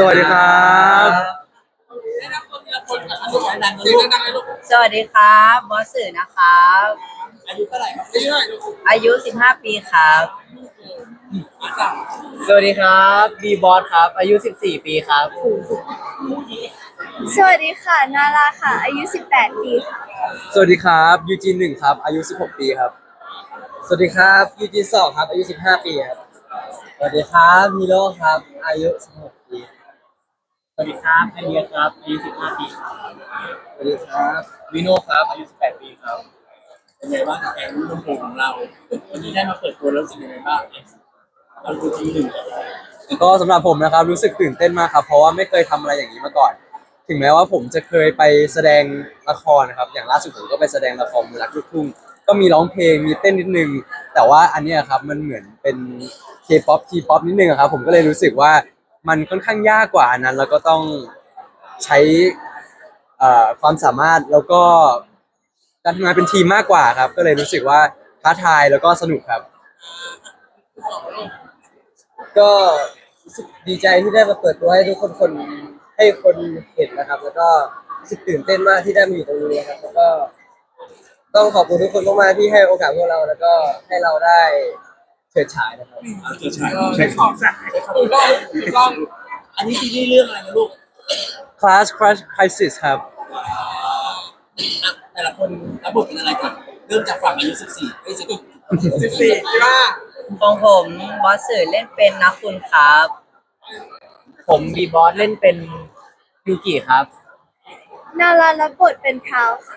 สวัสดีครับได้รับตัวทีละคนกับลูกดังๆลูกดังๆเลยลูกสวัสดีครับบอสสื่อนะครับ อายุเท่าไหร่ครับอายุเท่าไหร่ลูกอายุ 15 ปีครับมาจากสวัสดีครับบีบอสครับ อายุ 14 ปีครับ สวัสดีค่ะ นาราค่ะ อายุ 18 ปีค่ะ สวัสดีครับยูจีนหนึ่งครับ อายุ 16 ปีครับ สวัสดีครับยูจีนสองครับ อายุ 15 ปีครับ สวัสดีครับมิโลครับ อายุ 16 ปี สวัสดีครับไอเดียครับอายุ15 ปีครับสวัสดีครับวิโนครับอายุ18 ปีครับเป็นไงบ้างกับแก๊งลูกโป่งของเรา วันนี้ได้มาเปิดตัวแล้วรู้สึกยังไงบ้างเราดูทีหนึ่งก็สำหรับผมนะครับรู้สึกตื่นเต้นมากครับ เพราะว่าไม่เคยทำอะไรอย่างนี้มาก่อน ถึงแม้ว่าผมจะเคยไปแสดงละครนะครับ อย่างล่าสุดผมก็ไปแสดงละครรักลูกทุ่งก็มีร้องเพลงมีเต้นนิดนึง แต่ว่าอันเนี้ยครับมันเหมือนเป็นเคป๊อปทีป๊อปนิดนึงอะครับผมก็เลยรู้สึกว่า มันค่อนข้างยากกว่าอันนั้น แล้วก็ต้องใช้ความสามารถแล้วก็การทำงานเป็นทีมมากกว่าครับ ก็เลยรู้สึกว่าท้าทายแล้วก็สนุกครับ ก็รู้สึกดีใจที่ได้มาเปิดตัวให้ทุกคนคนให้คนเห็นนะครับ แล้วก็รู้สึกตื่นเต้นมากที่ได้มาอยู่ตรงนี้นะครับ แล้วก็ ต้องขอบคุณทุกคนมากๆที่ให้โอกาสพวกเรา แล้วก็ให้เราได้ เฉิดฉายนะครับเจะใช้ใช้ของใช้ของถูกต้องถูกต้องอันนี้ซีรีส์เรื่องอะไรนะลูก Class Crush Crisis ครับ อะแต่ละคนรับบทเป็นอะไรก่อนเริ่มจากฝั่งอายุ14เอ้ยสิบสี่ใช่ป่ะของผมบอสสื่อเล่นเป็นนักคุณครับ ผมบีบอสเล่นเป็นยูกิครับ นารารับบทเป็นพราวค่ะ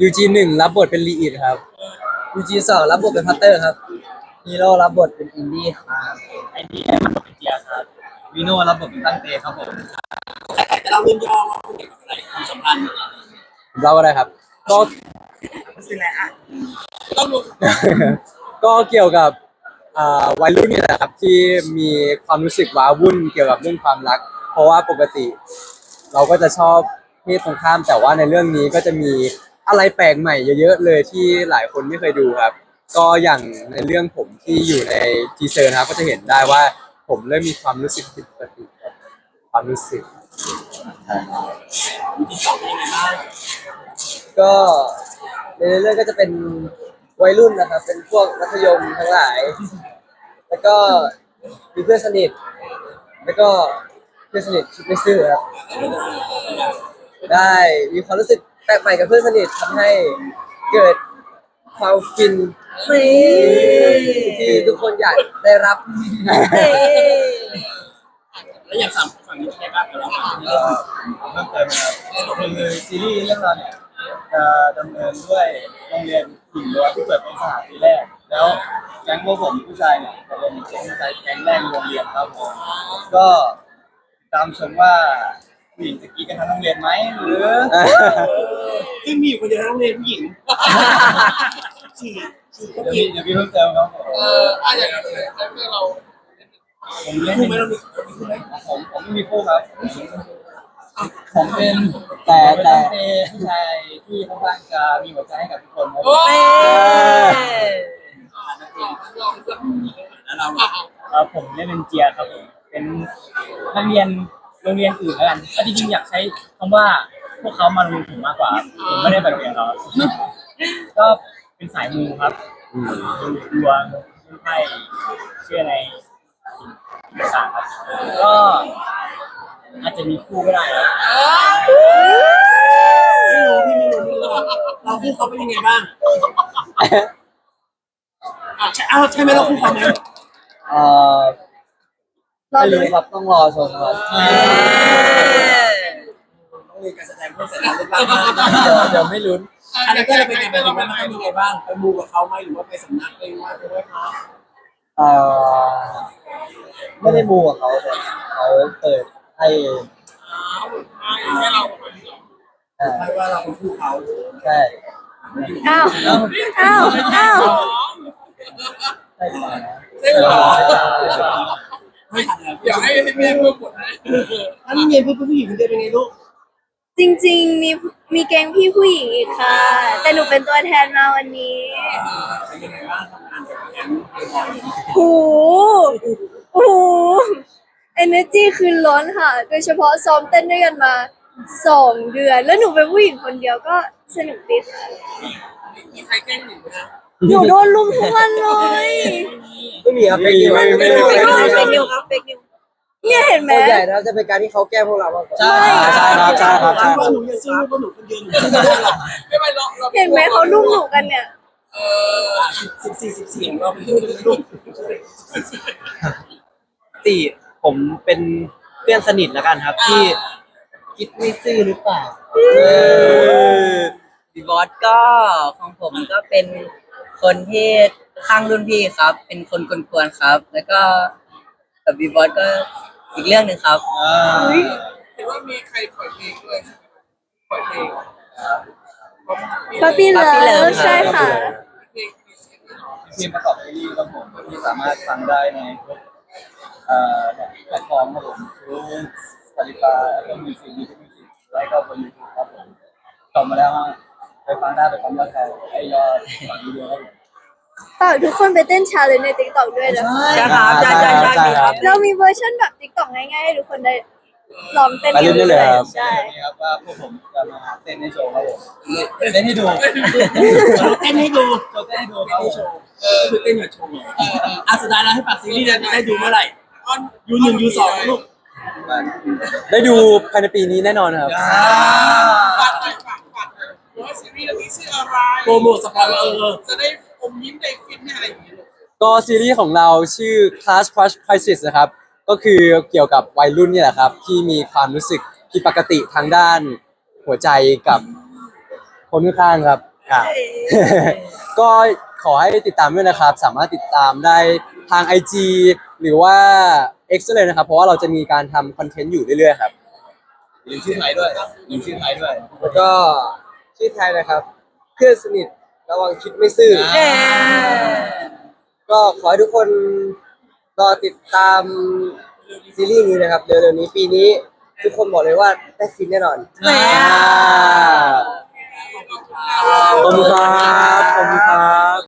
ยูจีหนึ่งรับบทเป็นลีอิดครับยูจีสองรับบทเป็นพัตเตอร์ครับ ฮีโร่รับบทเป็นอินดี้ครับไอดีรับบทเป็นเจียครับวิโน่รับบทเป็นตั้งเตครับผมใครๆจะเล่าเรื่องย่อว่าคุณเกี่ยวกับอะไรความสัมพันธ์เราก็ได้ครับก็ต้องดูก็เกี่ยวกับอ่าวัยรุ่นนี่แหละครับที่มีความรู้สึกว้าวุ่นเกี่ยวกับเรื่องความรัก เพราะว่าปกติ เราก็จะชอบเพศตรงข้ามแต่ว่าในเรื่องนี้ก็จะมีอะไรแปลกใหม่เยอะๆเลยที่หลายคนไม่เคยดูครับ ก็อย่างในเรื่องผมที่อยู่ในทีเซอร์นะครับก็จะเห็นได้ว่าผมเริ่มมีความรู้สึกผิดปกติกับความรู้สึกที่สองยังไงบ้างก็ในเรื่องก็จะเป็นวัยรุ่นนะครับ เป็นพวกมัธยมทั้งหลาย แล้วก็มีเพื่อนสนิท แล้วก็เพื่อนสนิทคิดไม่ซื่อครับ ได้มีความรู้สึกแปลกใหม่กับเพื่อนสนิททำให้เกิดความฟิน ที่ทุกคนอยากได้รับ แล้วอย่างสามฝั่งนี้เป็นยังไงบ้างกับเราฝั่งนี้เพิ่มเติมนะครับคือซีรีส์เรื่องเราเนี่ยจะดำเนินด้วยโรงเรียนหญิงล้วนที่เปิดเป็นสถานปีแรก แล้วแก๊งพวกผมผู้ชายเนี่ยจะเป็นแก๊งผู้ชายแก๊งแรกในโรงเรียนครับผมก็ตามชมว่าผู้หญิงจะกรีดกันทั้งโรงเรียนไหมหรือ ซึ่งมีอยู่คนเดียวในโรงเรียนผู้หญิงสี่สี่คน เดี๋ยวอีมีกเดี๋ยวมีเพิ่มเติมครับผมเอออะอย่างเรื่อเราผมเล่นคู่เป็นไหมเรามีเรามีคู่ไหมผมผมไม่มีคู่ครับ ผมเป็นแต่แต่ผู้ชายที่ค่อนข้างจะมีหัวใจให้กับทุกคนครับโอ้ยเอ้ยแล้วเราเอ่อผมเล่นเป็นเจียครับผมเป็นนักเรียนโรงเรียนอื่นแล้วกันก็จริงๆอยากใช้คำว่าพวกเขามาโรงเรียนผมมากกว่าผมไม่ได้ไปโรงเรียนเขาก็ เป็นสายมูครับอืมดูดวงดูไพ่เชื่อในสิ่งต่างๆครับ ก็อาจจะมีคู่ก็ได้ครับไม่รู้พี่ไม่รู้ไม่รู้เราคู่เขาเป็นยังไงบ้างอะใช่อ้าวใช่ไหมเราคู่เขาไหมเอ่อรอไม่ดูรู้ครับต้องรอชมครับเอ้ยต้องมีการแสดงเพิ่มแสดงเรื่องบ้างเดี๋ยวเดี๋ยวไม่ลุ้น คาแรคเตอร์เราเป็นไงบ้างมันต้องมีไงบ้างไปมูกับเขาไหมหรือว่าไปสำนักไปไหว้ไปไหว้พระเอ่อไม่ได้มูกับเขาแต่เขาเปิดให้ให้เราอ่าให้ว่าเราเป็นคู่เขาใช่อ้าวอ้าวอ้าวใช่ก่อนนะได้เหรอไม่ทันแล้วเดี๋ยวให้ให้แม่เพิ่มกดให้ถ้ามีเมียเพื่อนผู้หญิงคนเดียวเป็นไงลูก จริงๆ มีมีแกงพี่ผู้หญิงอีกค่ะ แต่หนูเป็นตัวแทนมาวันนี้เป็นยังไงบ้างทำงานกับแก๊งหูหู energy คือล้นค่ะ โดยเฉพาะซ้อมเต้นด้วยกันมาสองเดือน แล้วหนูเป็นผู้หญิงคนเดียวก็สนุกดีค่ะมีใครแกล้งหนูนะหนูโดนลุมทุกวันเลย ไม่มีครับไม่มีไม่มีไม่มีเฟกนิวเฟกนิวครับเฟกนิว เนี่ยเห็นไหม ส่วนใหญ่นะครับจะเป็นการที่เขาแกล้งพวกเรามากกว่า ใช่ใช่ครับใช่ครับใช่คว่ารับ หนูอย่าซื้อลูกว่าหนูคนเดียวหนูไม่ได้หรอกไม่ไม่หรอกเราเห็นไหมเขาลุมหนูกันเนี่ย เออสิบสี่สิบสี่ของเราเป็นลูกสี่ผมเป็นเพื่อนสนิทแล้วกันครับ ที่คิดไม่ซื่อหรือเปล่าบีบอสก็ของผมก็เป็นคนที่ข้างรุ่นพี่ครับ เป็นคนกวนๆครับ แล้วก็ กับบีบอสก็อีกเรื่องหนึ่งครับ อ่าเห็นว่ามีใครปล่อยเพลงด้วยปล่อยเพลงป๊อปปี้ Puppy เลิ Love ฟใช่ค่ะ เพลงมีเสียงด้วยเหรอทีมประกอบซีรีส์ครับผมที่สามารถฟังได้ในทุกเอ่อแพลตฟอร์มครับผมทุก Spotify Apple Music YouTube Music แล้วก็บน YouTube ครับผมจบมาแล้วฮะไปฟังได้ไปฟังยอดเขาไอยอดฟังวิดีโอครับผม ฝากทุกคนไปเต้นชาเลนจ์ใน TikTok ด้วยนะคะใช่ครับใช่ใช่ใช่ใช่ครับ เรามีเวอร์ชันแบบ TikTok ง่ายๆให้ทุกคนได้ลองเต้นไปเล่นได้เลยครับใช่นี่ครับว่าพวกผมจะมาเต้นให้โชว์ครับผมเต้นให้ดูเต้นให้ดูโชว์เต้นให้ดูครับผมเออคือเต้นกับโชว์เออเอออะสุดท้ายแล้วให้ฝากซีรีส์จะได้ดูเมื่อไหร่ยูหนึ่งยูสองลูกได้ดูภายในปีนี้แน่นอนครับฝากหน่อยฝากฝากหน่อยว่าซีรีส์เรื่องนี้ชื่ออะไรโปรโมทสปอยล์เออจะได้อ มยิ้มได้ฟินได้อะไรอย่างเงี้ยลูกก็ซีรีส์ของเราชื่อ Class Crush Crisis นะครับ ก็คือเกี่ยวกับวัยรุ่นเนี่ยแหละครับ ที่มีความรู้สึกผิดปกติทางด้านหัวใจกับคนข้างๆครับอ่าก็ขอให้ติดตามด้วยนะครับ สามารถติดตามได้ทาง IG หรือว่า X เลยนะครับ เพราะว่าเราจะมีการทำคอนเทนต์อยู่เรื่อยๆครับ ลืมชื่อไทยด้วยลืมชื่อไทยด้วย แล้วก็ชื่อไทยนะครับ เพื่อนสนิท ระวังคิดไม่ซื่ออ่าก็ขอให้ทุกคนรอติดตามซีรีส์นี้นะครับเร็วๆนี้ปีนี้ ทุกคนบอกเลยว่าได้ฟินแน่นอนอ่าขอบคุณครับ ขอบคุณครับ